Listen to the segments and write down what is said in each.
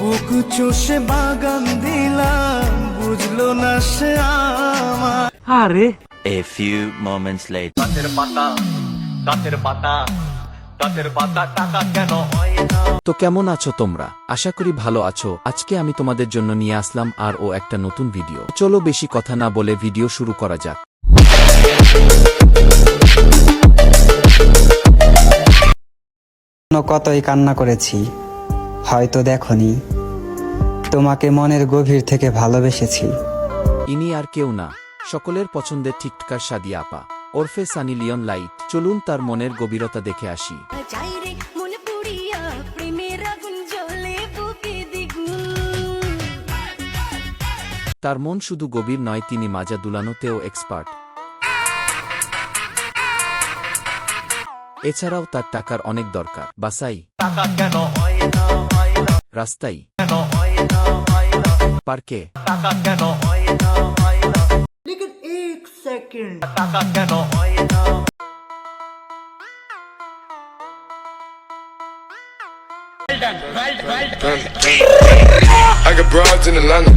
বুক চষে বাগান দিলাম বুঝলো না সে আমার। আরে। A few moments later. গাছের পাতা গাছের পাতা গাছের পাতা টাকা কেন হয় না? তো কেমন আছো তোমরা? আশা করি ভালো আছো। আজকে আমি তোমাদের জন্য নিয়ে আসলাম আর ও একটা নতুন ভিডিও। চলো বেশি কথা না বলে ভিডিও শুরু করা যাক। কতই কান্না করেছি। হয়তো দেখনি। তোমাকে মনের গভীর থেকে ভালোবেসেছি। ইনি আর কেউ না সকলের পছন্দের ঠিকঠাকার সাদিয়া আপা। ওরফে সানি লিওন লাইট চলুন তার মনের গভীরতা দেখে আসি। মন তার মন শুধু গভীর নয় তিনি মাজা দুলানোতেও এক্সপার্ট এছাড়াও তার টাকার অনেক দরকার। বাসাই। টাকা কেন হয়? হয় হয় না পার্কে টাকা কেন হয় না হয় না টাকা কেন হয় না I got broads in Atlanta.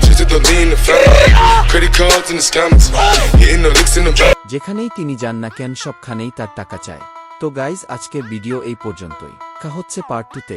Just to the lean the family. Credit cards and the scammers. Hitting the licks in the back. যেখানেই তিনি যান না কেন সবখানেই তার টাকা চায় তো গাইজ আজকের ভিডিও এই পর্যন্তই কা হচ্ছে পার্ট টুতে